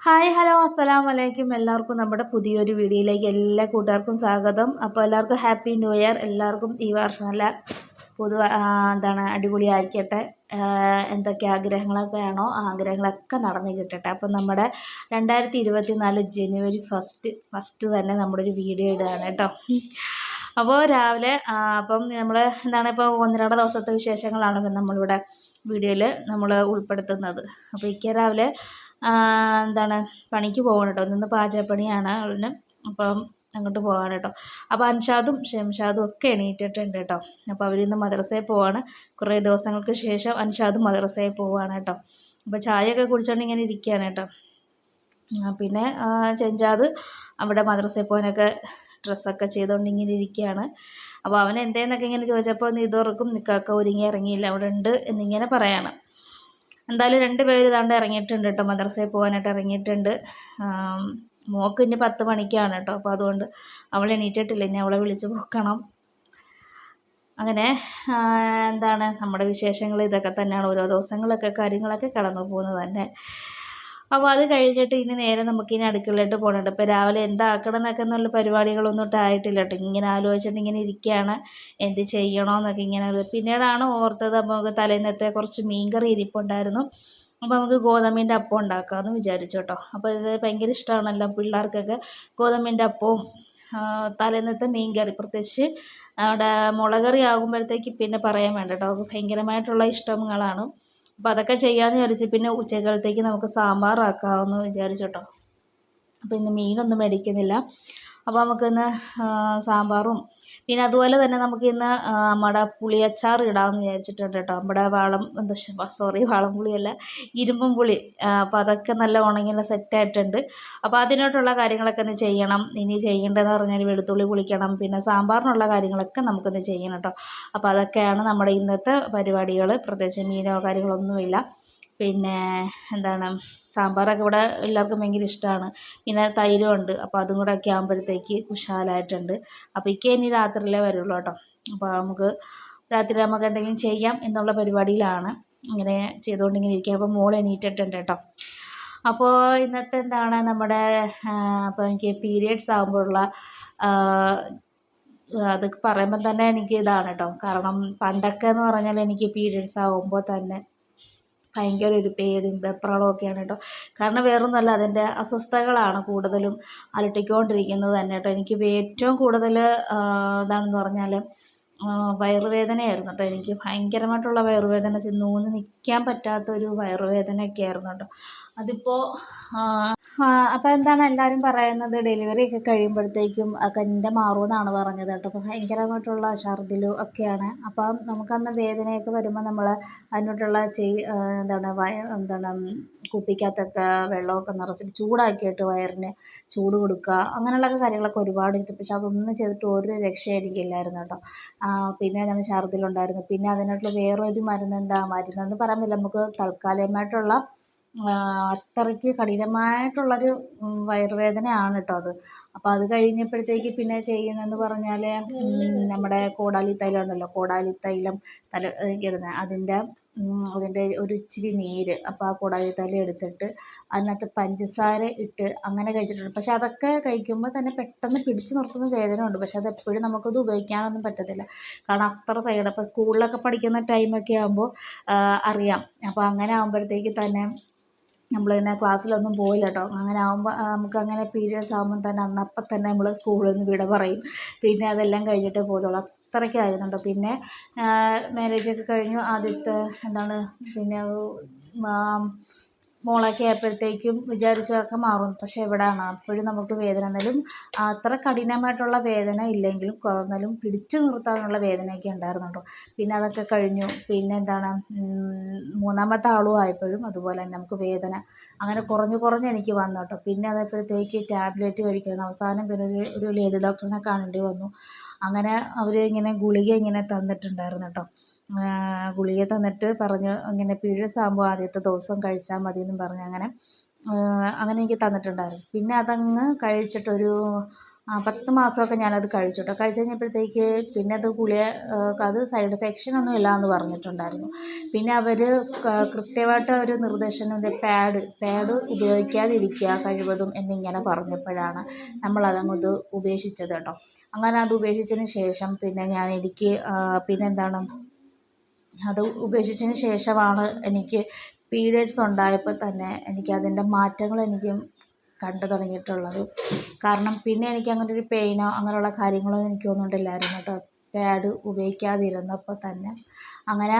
Hi hello അസ്സലാം വലൈക്കും എല്ലാവർക്കും നമ്മുടെ പുതിയൊരു വീഡിയോയിലേക്ക് എല്ലാ കൂട്ടുകാർക്കും സ്വാഗതം. അപ്പോൾ എല്ലാവർക്കും ഹാപ്പി ന്യൂ ഇയർ. എല്ലാവർക്കും ഈ വർഷം നല്ല പുതു എന്താണ് അടിപൊളിയായിരിക്കട്ടെ. ആ, എന്തൊക്കെ ആഗ്രഹങ്ങളൊക്കെ ആണോ ആഗ്രഹങ്ങളൊക്കെ നടന്നു കിട്ടട്ടെ. അപ്പം നമ്മുടെ രണ്ടായിരത്തി ഇരുപത്തി നാല് ജനുവരി ഫസ്റ്റ് ഫസ്റ്റ് തന്നെ നമ്മുടെ ഒരു വീഡിയോ ഇടുകയാണ് കേട്ടോ. അപ്പോൾ രാവിലെ അപ്പം നമ്മൾ എന്താണ് ഇപ്പോൾ ഒന്ന് രണ്ട് ദിവസത്തെ വിശേഷങ്ങളാണ് നമ്മളിവിടെ വീഡിയോയിൽ നമ്മൾ ഉൾപ്പെടുത്തുന്നത്. അപ്പോൾ ഇക്ക രാവിലെ എന്താണ് പണിക്ക് പോകണം കേട്ടോ നിന്ന് പാചകപ്പണിയാണ് അവന്. അപ്പം അങ്ങോട്ട് പോവാണ് കേട്ടോ അപ്പോൾ അൻഷാദും ഷംഷാദും ഒക്കെ എണീറ്റിട്ടുണ്ട് കേട്ടോ അപ്പോൾ അവരിന്ന് മദ്രസയിൽ പോവാണ്. കുറേ ദിവസങ്ങൾക്ക് ശേഷം അൻഷാദും മദ്രസയിൽ പോവാണ് കേട്ടോ അപ്പോൾ ചായയൊക്കെ കുടിച്ചുകൊണ്ട് ഇങ്ങനെ ഇരിക്കുകയാണ് കേട്ടോ പിന്നെ ചെഞ്ചാത് അവിടെ മദ്രസയിൽ പോകാനൊക്കെ ഡ്രസ്സൊക്കെ ചെയ്തുകൊണ്ട് ഇങ്ങനെ ഇരിക്കുകയാണ് അപ്പോൾ അവൻ എന്തേന്നൊക്കെ ഇങ്ങനെ ചോദിച്ചപ്പോൾ നീ ഇതുറക്കും നിൽക്കാക്ക ഒരുങ്ങി ഇറങ്ങിയില്ല. അവിടെ ഉണ്ട് എന്നിങ്ങനെ പറയാണ്. എന്തായാലും രണ്ട് പേര് ഇതാണ്ട് ഇറങ്ങിയിട്ടുണ്ട് കേട്ടോ. മദ്രസയിൽ പോകാനായിട്ട് ഇറങ്ങിയിട്ടുണ്ട്. മോക്ക് ഇനി പത്ത് മണിക്കാണ് കേട്ടോ. അപ്പോൾ അതുകൊണ്ട് അവൾ എണീറ്റിട്ടില്ല. ഇനി അവളെ വിളിച്ച് പോക്കണം അങ്ങനെ എന്താണ് നമ്മുടെ വിശേഷങ്ങൾ? ഇതൊക്കെ തന്നെയാണ് ഓരോ ദിവസങ്ങളൊക്കെ കാര്യങ്ങളൊക്കെ കടന്നു പോകുന്നത് തന്നെ. അപ്പോൾ അത് കഴിച്ചിട്ട് ഇനി നേരെ നമുക്ക് ഇനി അടുക്കളയിലോട്ട് പോകണുണ്ട്. ഇപ്പോൾ രാവിലെ എന്താക്കണം എന്നൊക്കെ എന്നുള്ള പരിപാടികളൊന്നും ആയിട്ടില്ല കേട്ടോ. ഇങ്ങനെ ആലോചിച്ചിട്ട് ഇങ്ങനെ ഇരിക്കുകയാണ്. എന്ത് ചെയ്യണമെന്നൊക്കെ ഇങ്ങനെ പിന്നീടാണ് ഓർത്തത് നമുക്ക് തലേന്നത്തെ കുറച്ച് മീൻകറി ഇരിപ്പുണ്ടായിരുന്നു. അപ്പോൾ നമുക്ക് ഗോതമ്പിന്റെ അപ്പം ഉണ്ടാക്കാമെന്ന് വിചാരിച്ചു കേട്ടോ. അപ്പോൾ ഇത് ഭയങ്കര ഇഷ്ടമാണല്ലോ പിള്ളേർക്കൊക്കെ. ഗോതമ്പിന്റെ അപ്പവും തലേന്നത്തെ മീൻകറി. പ്രത്യേകിച്ച് അവിടെ മുളകറി ആകുമ്പോഴത്തേക്ക് പിന്നെ പറയാൻ വേണ്ട കേട്ടോ. ഭയങ്കരമായിട്ടുള്ള ഇഷ്ടങ്ങളാണ്. അപ്പോൾ അതൊക്കെ ചെയ്യാമെന്ന് വിചാരിച്ച് പിന്നെ ഉച്ചക്കാലത്തേക്ക് നമുക്ക് സാമ്പാറാക്കാമെന്ന് വിചാരിച്ചു അപ്പോൾ ഇന്ന് മീനൊന്നും മേടിക്കുന്നില്ല. അപ്പോൾ നമുക്കിന്ന് സാമ്പാറും. പിന്നെ അതുപോലെ തന്നെ നമുക്കിന്ന് നമ്മുടെ പുളിയച്ചാർ ഇടാമെന്ന് വിചാരിച്ചിട്ടുണ്ട് കേട്ടോ. നമ്മുടെ വാളം എന്താ സോറി വാളം പുളിയല്ല ഇരുമ്പും പുളി. അപ്പോൾ അതൊക്കെ നല്ല ഉണങ്ങിയുള്ള സെറ്റായിട്ടുണ്ട് അപ്പോൾ അതിനോട്ടുള്ള കാര്യങ്ങളൊക്കെ ഒന്ന് ചെയ്യണം. ഇനി ചെയ്യേണ്ടതെന്ന് പറഞ്ഞാൽ വെളുത്തുള്ളി പുളിക്കണം. പിന്നെ സാമ്പാറിനുള്ള കാര്യങ്ങളൊക്കെ നമുക്കൊന്ന് ചെയ്യണം കേട്ടോ. അപ്പോൾ അതൊക്കെയാണ് നമ്മുടെ ഇന്നത്തെ പരിപാടികൾ പ്രത്യേകിച്ച് മീനോ കാര്യങ്ങളൊന്നുമില്ല. പിന്നെ എന്താണ് സാമ്പാറൊക്കെ ഇവിടെ എല്ലാവർക്കും ഭയങ്കര ഇഷ്ടമാണ് പിന്നെ തൈരും ഉണ്ട് അപ്പോൾ അതും കൂടെ ഒക്കെ ആകുമ്പോഴത്തേക്ക് കുശാലായിട്ടുണ്ട്. അപ്പോൾ ഇക്ക ഇനി രാത്രിയിലേ വരുള്ളൂ കേട്ടോ. അപ്പോൾ നമുക്ക് രാത്രി നമുക്ക് എന്തെങ്കിലും ചെയ്യാം എന്നുള്ള പരിപാടിയിലാണ് ഇങ്ങനെ ചെയ്തുകൊണ്ട് ഇങ്ങനെ ഇരിക്കുക അപ്പോൾ മോൾ എണീറ്റിട്ടുണ്ട് കേട്ടോ. അപ്പോൾ ഇന്നത്തെ എന്താണ് നമ്മുടെ അപ്പോൾ എനിക്ക് പീരിയഡ്സ് ആകുമ്പോഴുള്ള അത് പറയുമ്പോൾ തന്നെ എനിക്ക് ഇതാണ് കേട്ടോ. കാരണം പണ്ടൊക്കെ എന്ന് പറഞ്ഞാൽ എനിക്ക് പീരിയഡ്സ് ആകുമ്പോൾ തന്നെ ഭയങ്കര ഒരു പേടിയും വെപ്രാളവും ഒക്കെയാണ് കേട്ടോ. കാരണം വേറൊന്നുമല്ല അതിന്റെ അസ്വസ്ഥതകളാണ് കൂടുതലും അലട്ടിക്കൊണ്ടിരിക്കുന്നത് തന്നെ കേട്ടോ. എനിക്ക് ഏറ്റവും കൂടുതൽ ഇതാണെന്ന് പറഞ്ഞാൽ വയറുവേദനയായിരുന്നു കേട്ടോ. എനിക്ക് ഭയങ്കരമായിട്ടുള്ള വയറുവേദന ചെന്ന് നിൽക്കാൻ പറ്റാത്ത ഒരു വയറുവേദനയൊക്കെ ആയിരുന്നു കേട്ടോ. അതിപ്പോൾ അപ്പോൾ എന്താണ് എല്ലാവരും പറയുന്നത്? ഡെലിവറി ഒക്കെ കഴിയുമ്പോഴത്തേക്കും കന്നിന്റെ മാറുമെന്നാണ് പറഞ്ഞത് കേട്ടോ. അപ്പോൾ ഭയങ്കരമായിട്ടുള്ള ഛർദിലും ഒക്കെയാണ്. അപ്പം നമുക്കന്ന് വേദനയൊക്കെ വരുമ്പോൾ നമ്മൾ അതിനോട്ടുള്ള ചെയ് എന്താണ് വയ എന്താണ് കുപ്പിക്കകത്തൊക്കെ വെള്ളമൊക്കെ നിറച്ചിട്ട് ചൂടാക്കിയിട്ട് വയറിന് ചൂട് കൊടുക്കുക അങ്ങനെയുള്ള കാര്യങ്ങളൊക്കെ ഒരുപാട് ചെയ്തിട്ട് പക്ഷെ അതൊന്നും ചെയ്തിട്ട് ഒരു രക്ഷയും എനിക്കില്ലായിരുന്നു കേട്ടോ. പിന്നെ നമ്മൾ ഛർദിലുണ്ടായിരുന്നു. പിന്നെ അതിനായിട്ടുള്ള വേറൊരു മരുന്ന് എന്താ? മരുന്നെന്ന് പറയാൻ പറ്റില്ല. നമുക്ക് തൽക്കാലികമായിട്ടുള്ള അത്രയ്ക്ക് കഠിനമായിട്ടുള്ളൊരു വയറുവേദനയാണ് കേട്ടോ അത്. അപ്പോൾ അത് കഴിഞ്ഞപ്പോഴത്തേക്ക് പിന്നെ ചെയ്യുന്നതെന്ന് പറഞ്ഞാൽ നമ്മുടെ കോടാലി തൈലം ഉണ്ടല്ലോ കോടാലി തൈലം തല ഇടുന്ന. അതിന്റെ അതിന്റെ ഒരു ഇച്ചിരി നീര് അപ്പോൾ ആ കോടാലി തൈലം എടുത്തിട്ട് അതിനകത്ത് പഞ്ചസാര ഇട്ട് അങ്ങനെ കഴിച്ചിട്ടുണ്ട്. പക്ഷെ അതൊക്കെ കഴിക്കുമ്പോൾ തന്നെ പെട്ടെന്ന് പിടിച്ചു നിർത്തുന്ന വേദന ഉണ്ട് പക്ഷെ അത് എപ്പോഴും നമുക്കത് ഉപയോഗിക്കാനൊന്നും പറ്റത്തില്ല. കാരണം അത്ര സൈഡ് അപ്പോൾ സ്കൂളിലൊക്കെ പഠിക്കുന്ന ടൈമൊക്കെ ആകുമ്പോൾ അറിയാം. അപ്പോൾ അങ്ങനെ ആകുമ്പോഴത്തേക്ക് തന്നെ നമ്മൾ പിന്നെ ക്ലാസ്സിലൊന്നും പോയില്ല കേട്ടോ അങ്ങനെ ആകുമ്പോൾ നമുക്ക് അങ്ങനെ പീരിയഡ്സ് ആകുമ്പോൾ തന്നെ അന്നപ്പം തന്നെ നമ്മൾ സ്കൂളിൽ നിന്ന് വിട പറയും. പിന്നെ അതെല്ലാം കഴിഞ്ഞിട്ട് പോകുള്ളൂ അത്രയ്ക്കായിരുന്നു കേട്ടോ പിന്നെ മാരേജൊക്കെ കഴിഞ്ഞു. ആദ്യത്തെ എന്താണ് പിന്നെ മോളൊക്കെ ആയപ്പോഴത്തേക്കും വിചാരിച്ചു അതൊക്കെ മാറും. പക്ഷെ എവിടെയാണ് അപ്പോഴും നമുക്ക് വേദന എന്നാലും അത്ര കഠിനമായിട്ടുള്ള വേദന ഇല്ലെങ്കിലും എന്നാലും പിടിച്ചു നിർത്താനുള്ള വേദനയൊക്കെ ഉണ്ടായിരുന്നു കേട്ടോ പിന്നെ അതൊക്കെ കഴിഞ്ഞു. പിന്നെ എന്താണ് മൂന്നാമത്തെ ആളും ആയപ്പോഴും അതുപോലെ തന്നെ നമുക്ക് വേദന അങ്ങനെ കുറഞ്ഞു കുറഞ്ഞ് എനിക്ക് വന്നു കേട്ടോ പിന്നെ അതായപ്പോഴത്തേക്ക് ടാബ്ലറ്റ് കഴിക്കണം അവസാനം പിന്നെ ഒരു ഒരു ലേഡി ഡോക്ടറിനെ കാണേണ്ടി വന്നു. അങ്ങനെ അവർ ഇങ്ങനെ ഗുളിക ഇങ്ങനെ തന്നിട്ടുണ്ടായിരുന്നു കേട്ടോ ഗുളിക തന്നിട്ട് പറഞ്ഞു ഇങ്ങനെ സാമ്പോ ആദ്യത്തെ ദിവസം കഴിച്ചാൽ മതി എന്നും പറഞ്ഞ് അങ്ങനെ. അങ്ങനെ എനിക്ക് തന്നിട്ടുണ്ടായിരുന്നു. പിന്നെ അതങ്ങ് കഴിച്ചിട്ടൊരു പത്ത് മാസമൊക്കെ ഞാനത് കഴിച്ചു കേട്ടോ കഴിച്ചു കഴിഞ്ഞപ്പോഴത്തേക്ക് പിന്നെ അത് ഗുളിക അത് സൈഡ് എഫക്ഷൻ ഒന്നും ഇല്ല എന്ന് പറഞ്ഞിട്ടുണ്ടായിരുന്നു. പിന്നെ അവർ കൃത്യമായിട്ട് ഒരു നിർദ്ദേശം പാഡ് പാഡ് ഉപയോഗിക്കാതിരിക്കുക കഴിവതും എന്നിങ്ങനെ പറഞ്ഞപ്പോഴാണ് നമ്മളതങ്ങത് ഉപേക്ഷിച്ചത് കേട്ടോ. അങ്ങനെ അത് ഉപേക്ഷിച്ചതിന് ശേഷം പിന്നെ ഞാൻ എനിക്ക് പിന്നെന്താണ് അത് ഉപേക്ഷിച്ചതിന് ശേഷമാണ് എനിക്ക് പീരിയഡ്സ് ഉണ്ടായപ്പോൾ തന്നെ എനിക്ക് അതിന്റെ മാറ്റങ്ങൾ എനിക്ക് കണ്ടു തുടങ്ങിയിട്ടുള്ളത്. കാരണം പിന്നെ എനിക്ക് അങ്ങനെ ഒരു പെയിനോ അങ്ങനെയുള്ള കാര്യങ്ങളോ എനിക്ക് തോന്നിയിട്ടില്ലായിരുന്നു കേട്ടോ. പാഡ് ഉപയോഗിക്കാതിരുന്നപ്പോൾ തന്നെ. അങ്ങനെ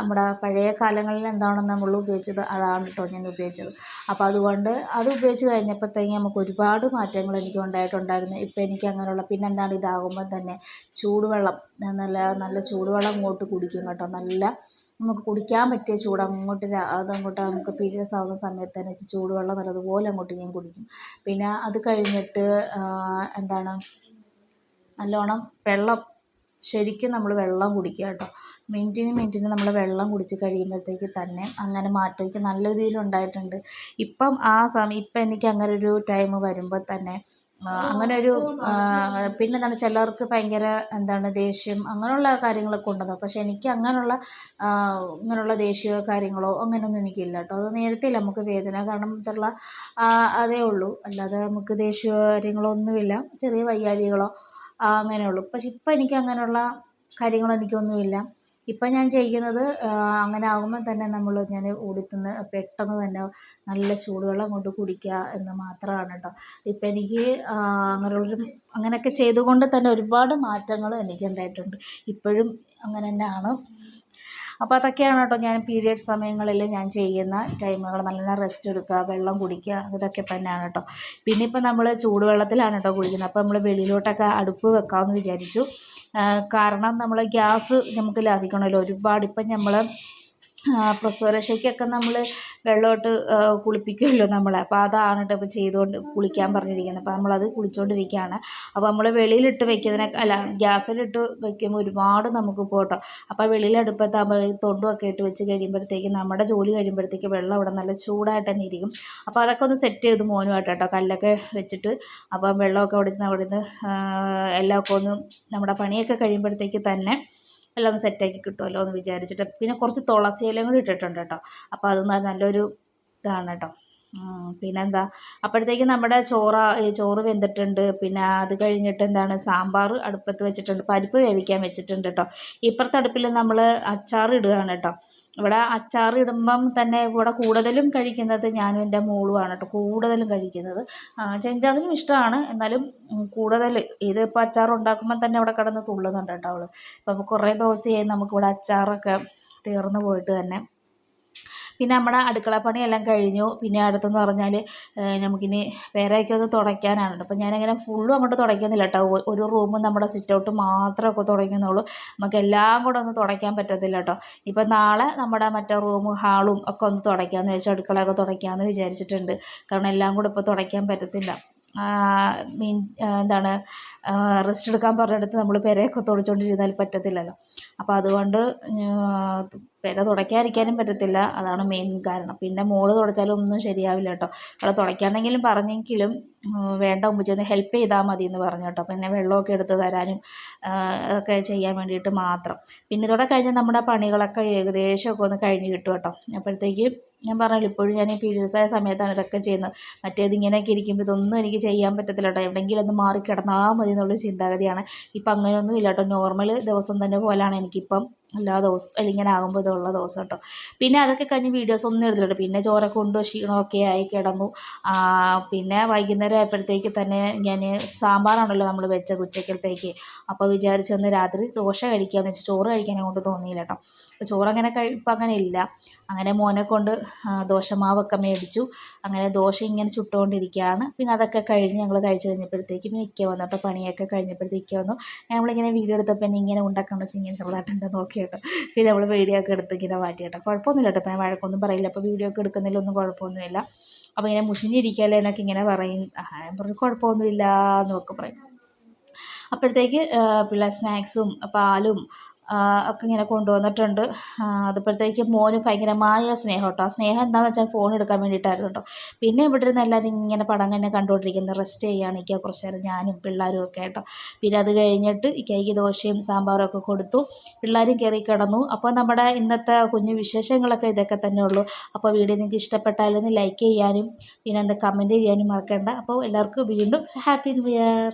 നമ്മുടെ പഴയ കാലങ്ങളിൽ എന്താണോ നമ്മൾ ഉപയോഗിച്ചത് അതാണ് കേട്ടോ ഞാൻ ഉപയോഗിച്ചത്. അപ്പോൾ അതുകൊണ്ട് അത് ഉപയോഗിച്ച് കഴിഞ്ഞപ്പോഴത്തേക്കും നമുക്ക് ഒരുപാട് മാറ്റങ്ങൾ എനിക്ക് ഉണ്ടായിട്ടുണ്ടായിരുന്നു. ഇപ്പോൾ എനിക്ക് അങ്ങനെയുള്ള പിന്നെ എന്താണ് ഇതാകുമ്പോൾ തന്നെ ചൂടുവെള്ളം നല്ല നല്ല ചൂടുവെള്ളം അങ്ങോട്ട് കുടിക്കും കേട്ടോ. നല്ല നമുക്ക് കുടിക്കാൻ പറ്റിയ ചൂട് അങ്ങോട്ട് അതങ്ങോട്ട് നമുക്ക് പീരിയഡ്സ് ആവുന്ന സമയത്ത് തന്നെ ചൂടുവെള്ളം നല്ലതുപോലെ അങ്ങോട്ട് ഞാൻ കുടിക്കും. പിന്നെ അത് കഴിഞ്ഞിട്ട് എന്താണ് നല്ലോണം വെള്ളം ശരിക്കും നമ്മൾ വെള്ളം കുടിക്കുക കേട്ടോ. മിനിറ്റിന് മിനിറ്റിന് നമ്മൾ വെള്ളം കുടിച്ച് കഴിയുമ്പോഴത്തേക്ക് തന്നെ അങ്ങനെ മാറ്റം നല്ല രീതിയിൽ ഉണ്ടായിട്ടുണ്ട്. ഇപ്പം ആ സമയം ഇപ്പം എനിക്ക് അങ്ങനെ ഒരു ടൈം വരുമ്പോൾ തന്നെ അങ്ങനെ ഒരു പിന്നെ എന്താണ് ചിലർക്ക് ഭയങ്കര എന്താണ് ദേഷ്യം അങ്ങനെയുള്ള കാര്യങ്ങളൊക്കെ ഉണ്ടാകും പക്ഷെ എനിക്ക് അങ്ങനെയുള്ള ഇങ്ങനെയുള്ള ദേഷ്യമോ കാര്യങ്ങളോ അങ്ങനെയൊന്നും എനിക്കില്ല കേട്ടോ. അത് നേരത്തെ നമുക്ക് വേദന കാരണം ഇതുള്ള അതേ ഉള്ളൂ. അല്ലാതെ നമുക്ക് ദേഷ്യമോ കാര്യങ്ങളോ ഒന്നുമില്ല. ചെറിയ വയ്യാഴികളോ അങ്ങനെയുള്ളൂ. പക്ഷെ ഇപ്പം എനിക്ക് അങ്ങനെയുള്ള കാര്യങ്ങൾ എനിക്കൊന്നുമില്ല. ഇപ്പം ഞാൻ ചെയ്യുന്നത് അങ്ങനെ ആകുമ്പോൾ തന്നെ നമ്മൾ ഞാൻ ഓടിച്ചെന്ന് പെട്ടെന്ന് തന്നെ നല്ല ചൂടുവെള്ളം കൊണ്ട് കുടിക്കുക എന്ന് മാത്രമാണ് കേട്ടോ ഇപ്പം എനിക്ക് അങ്ങനെയുള്ളൊരു അങ്ങനെയൊക്കെ ചെയ്തുകൊണ്ട് തന്നെ ഒരുപാട് മാറ്റങ്ങൾ എനിക്ക് ഉണ്ടായിട്ടുണ്ട് ഇപ്പോഴും അങ്ങനെ തന്നെയാണ് അപ്പോൾ അതൊക്കെയാണ് കേട്ടോ ഞാൻ പീരിയഡ് സമയങ്ങളിൽ ഞാൻ ചെയ്യുന്ന ടൈമുകൾ നല്ല റെസ്റ്റ് എടുക്കുക വെള്ളം കുടിക്കുക ഇതൊക്കെ തന്നെയാണ് കേട്ടോ പിന്നെ ഇപ്പം നമ്മൾ ചൂടുവെള്ളത്തിലാണ് കേട്ടോ കുളിക്കുന്നത് അപ്പോൾ നമ്മൾ വെളിയിലോട്ടൊക്കെ അടുപ്പ് വെക്കാമെന്ന് വിചാരിച്ചു. കാരണം നമ്മൾ ഗ്യാസ് നമുക്ക് ലാഭിക്കണമല്ലോ. ഒരുപാട് ഇപ്പം നമ്മൾ പ്രസവരക്ഷയ്ക്കൊക്കെ നമ്മൾ വെള്ളമിട്ട് കുളിപ്പിക്കുമല്ലോ നമ്മളെ. അപ്പോൾ അതാണ് കേട്ടോ ഇപ്പോൾ ചെയ്തുകൊണ്ട് കുളിക്കാൻ പറഞ്ഞിരിക്കുന്നത്. അപ്പോൾ നമ്മളത് കുളിച്ചുകൊണ്ടിരിക്കുകയാണ് അപ്പോൾ നമ്മൾ വെളിയിലിട്ട് വെക്കുന്നതിനെ അല്ല ഗ്യാസിലിട്ട് വെക്കുമ്പോൾ ഒരുപാട് നമുക്ക് പോട്ടോ. അപ്പോൾ വെളിയിൽ അടുപ്പത്താകുമ്പോൾ തൊണ്ടുമൊക്കെ ഇട്ട് വെച്ച് കഴിയുമ്പോഴത്തേക്കും നമ്മുടെ ജോലി കഴിയുമ്പോഴത്തേക്ക് വെള്ളം അവിടെ നല്ല ചൂടായിട്ട് തന്നെ ഇരിക്കും. അപ്പോൾ അതൊക്കെ ഒന്ന് സെറ്റ് ചെയ്ത് മോനുമായിട്ട് കേട്ടോ കല്ലൊക്കെ വെച്ചിട്ട്. അപ്പം വെള്ളമൊക്കെ അവിടെ നിന്ന് അവിടെ നിന്ന് എല്ലാമൊക്കെ ഒന്ന് നമ്മുടെ പണിയൊക്കെ കഴിയുമ്പോഴത്തേക്ക് തന്നെ എല്ലാം ഒന്ന് സെറ്റാക്കി കിട്ടുമല്ലോ എന്ന് വിചാരിച്ചിട്ട്. പിന്നെ കുറച്ച് തുളസി ഇലയും കൂടി ഇട്ടിട്ടുണ്ട് കേട്ടോ. അപ്പോൾ അത് നല്ലൊരു ഇതാണ് കേട്ടോ. പിന്നെന്താ? അപ്പോഴത്തേക്കും നമ്മുടെ ചോറ് ചോറ് വെന്തിട്ടുണ്ട്. പിന്നെ അത് കഴിഞ്ഞിട്ട് എന്താണ്? സാമ്പാർ അടുപ്പത്ത് വെച്ചിട്ടുണ്ട്. പരിപ്പ് വേവിക്കാൻ വെച്ചിട്ടുണ്ട് കേട്ടോ. ഇപ്പുറത്തെ അടുപ്പിൽ നമ്മൾ അച്ചാർ ഇടുകയാണ് കേട്ടോ. ഇവിടെ അച്ചാർ ഇടുമ്പം തന്നെ ഇവിടെ കൂടുതലും കഴിക്കുന്നത് ഞാനും എന്റെ മോളുമാണ് കേട്ടോ. കൂടുതലും കഴിക്കുന്നത്. ചെഞ്ചാതിനും ഇഷ്ടമാണ്. എന്നാലും കൂടുതൽ ഇതിപ്പോൾ അച്ചാർ ഉണ്ടാക്കുമ്പോൾ തന്നെ അവിടെ കിടന്ന് തുള്ളുന്നുണ്ട് കേട്ടോ അവൾ ഇപ്പം കുറേ ദിവസമായി നമുക്കിവിടെ അച്ചാറൊക്കെ തീർന്നു പോയിട്ട് തന്നെ. പിന്നെ നമ്മുടെ അടുക്കള പണിയെല്ലാം കഴിഞ്ഞു. പിന്നെ അടുത്തെന്ന് പറഞ്ഞാൽ നമുക്കിനി പേരയൊക്കെ ഒന്ന് തുടയ്ക്കാനാണ് അപ്പോൾ ഞാനങ്ങനെ ഫുള്ളും അങ്ങോട്ട് തുടയ്ക്കുന്നില്ല കേട്ടോ ഒരു റൂമും നമ്മുടെ സിറ്റ് ഔട്ട് മാത്രമൊക്കെ തുടയ്ക്കുന്നുള്ളൂ. നമുക്ക് എല്ലാം കൂടെ ഒന്ന് തുടയ്ക്കാൻ പറ്റത്തില്ല കേട്ടോ ഇപ്പം നാളെ നമ്മുടെ മറ്റേ റൂമും ഹാളും ഒക്കെ ഒന്ന് തുടയ്ക്കാമെന്ന് വെച്ചാൽ അടുക്കളയൊക്കെ തുടയ്ക്കാമെന്ന് വിചാരിച്ചിട്ടുണ്ട്. കാരണം എല്ലാം കൂടെ ഇപ്പോൾ തുടയ്ക്കാൻ പറ്റത്തില്ല. മീൻ എന്താണ് റെസ്റ്റ് എടുക്കാൻ പറഞ്ഞിടത്ത് നമ്മൾ പെരയൊക്കെ തുടച്ചുകൊണ്ടിരുന്നാൽ പറ്റത്തില്ലല്ലോ. അപ്പോൾ അതുകൊണ്ട് പെര തുടയ്ക്കാതിരിക്കാനും പറ്റത്തില്ല. അതാണ് മെയിൻ കാരണം. പിന്നെ മോൾ തുടച്ചാലും ഒന്നും ശരിയാവില്ല കേട്ടോ. അവളെ തുടയ്ക്കാന്നെങ്കിലും പറഞ്ഞെങ്കിലും വേണ്ട മുമ്പ് ചെന്ന് ഹെൽപ്പ് ചെയ്താൽ മതി എന്ന് പറഞ്ഞു കേട്ടോ. പിന്നെ വെള്ളമൊക്കെ എടുത്ത് തരാനും അതൊക്കെ ചെയ്യാൻ വേണ്ടിയിട്ട് മാത്രം. പിന്നെ ഇതോടെ കഴിഞ്ഞാൽ നമ്മുടെ പണികളൊക്കെ ഏകദേശമൊക്കെ ഒന്ന് കഴിഞ്ഞ് കിട്ടും കേട്ടോ. അപ്പോഴത്തേക്ക് ഞാൻ പറഞ്ഞല്ലോ ഇപ്പോഴും ഞാൻ ഈ പീരിയഡ്സ് ആയ സമയത്താണ് ഇതൊക്കെ ചെയ്യുന്നത്. മറ്റേത് ഇങ്ങനെയൊക്കെ ഇരിക്കുമ്പോൾ ഇതൊന്നും എനിക്ക് ചെയ്യാൻ പറ്റത്തില്ല കേട്ടോ എവിടെയെങ്കിലും ഒന്ന് മാറി കിടന്നാൽ മതി എന്നുള്ളൊരു ചിന്താഗതിയാണ്. ഇപ്പം അങ്ങനെയൊന്നും ഇല്ല കേട്ടോ നോർമൽ ദിവസം തന്നെ പോലെയാണ് എനിക്കിപ്പം എല്ലാ ദിവസവും ഇങ്ങനെ ആകുമ്പോൾ ഇതുള്ള ദിവസം കേട്ടോ പിന്നെ അതൊക്കെ കഴിഞ്ഞ് വീഡിയോസ് ഒന്നും എടുത്തില്ല പിന്നെ ചോറൊക്കെ കൊണ്ട് ക്ഷീണമൊക്കെ ആയി കിടന്നു. പിന്നെ വൈകുന്നേരം ആയപ്പോഴത്തേക്ക് തന്നെ ഞാൻ സാമ്പാറാണല്ലോ നമ്മൾ വെച്ചത് ഉച്ചക്കലത്തേക്ക് അപ്പോൾ വിചാരിച്ചു വന്ന് രാത്രി ദോശ കഴിക്കാമെന്ന് വെച്ചാൽ ചോറ് കഴിക്കാനെ കൊണ്ട് തോന്നിയില്ല കേട്ടോ അപ്പോൾ ചോറങ്ങനെ കഴിപ്പം അങ്ങനെ ഇല്ല. അങ്ങനെ മോനെ കൊണ്ട് ദോശമാവൊക്കെ മേടിച്ചു. അങ്ങനെ ദോശ ഇങ്ങനെ ചുട്ടുകൊണ്ടിരിക്കുകയാണ് പിന്നെ അതൊക്കെ കഴിഞ്ഞ് ഞങ്ങൾ കഴിച്ചു കഴിഞ്ഞപ്പോഴത്തേക്ക് പിന്നെ ഇക്ക വന്നു കേട്ടോ പണിയൊക്കെ കഴിഞ്ഞപ്പോഴത്തേക്ക് വന്നു. നമ്മളിങ്ങനെ വീഡിയോ എടുത്തപ്പോൾ ഇങ്ങനെ ഉണ്ടാക്കണം വെച്ച് ഇങ്ങനെ ചെറുതായിട്ടുണ്ട് നോക്കി കേട്ടോ. പിന്നെ നമ്മൾ വീഡിയോ ഒക്കെ എടുത്ത് ഇങ്ങനെ മാറ്റി കേട്ടോ. കുഴപ്പമൊന്നുമില്ല കേട്ടോ. ഞാൻ വഴക്കൊന്നും പറയില്ല. അപ്പോൾ വീഡിയോ ഒക്കെ എടുക്കുന്നതിലൊന്നും കുഴപ്പമൊന്നുമില്ല. അപ്പോൾ ഇങ്ങനെ മുഷിഞ്ഞിരിക്കുകയല്ലേ എന്നൊക്കെ ഇങ്ങനെ പറയും. ഞാൻ പറഞ്ഞു കുഴപ്പമൊന്നുമില്ല എന്നൊക്കെ പറയും. അപ്പോഴത്തേക്ക് പിള്ളേർ സ്നാക്സും പാലും ഒക്കെ ഇങ്ങനെ കൊണ്ടുവന്നിട്ടുണ്ട്. അതുപോലത്തേക്ക് മോന് ഭയങ്കരമായ സ്നേഹം കേട്ടോ. ആ സ്നേഹം എന്താണെന്ന് വെച്ചാൽ ഫോൺ എടുക്കാൻ വേണ്ടിയിട്ടായിരുന്നു കേട്ടോ. പിന്നെ ഇവിടെ ഇരുന്ന് എല്ലാവരും ഇങ്ങനെ പടം തന്നെ കണ്ടുകൊണ്ടിരിക്കുന്നത് റെസ്റ്റ് ചെയ്യുകയാണ് ഇക്ക കുറച്ച് നേരം ഞാനും പിള്ളേരും ഒക്കെ കേട്ടോ പിന്നെ അത് കഴിഞ്ഞിട്ട് ഇക്കയ്ക്ക് ദോശയും സാമ്പാറും ഒക്കെ കൊടുത്തു. പിള്ളേരും കയറി കിടന്നു. അപ്പോൾ നമ്മുടെ ഇന്നത്തെ കുഞ്ഞു വിശേഷങ്ങളൊക്കെ ഇതൊക്കെ തന്നെ ഉള്ളൂ. അപ്പോൾ വീഡിയോ നിങ്ങൾക്ക് ഇഷ്ടപ്പെട്ടാലൊന്ന് ലൈക്ക് ചെയ്യാനും പിന്നെ എന്താ കമന്റ് ചെയ്യാനും മറക്കണ്ട. അപ്പോൾ എല്ലാവർക്കും വീണ്ടും ഹാപ്പി ന്യൂ ഇയർ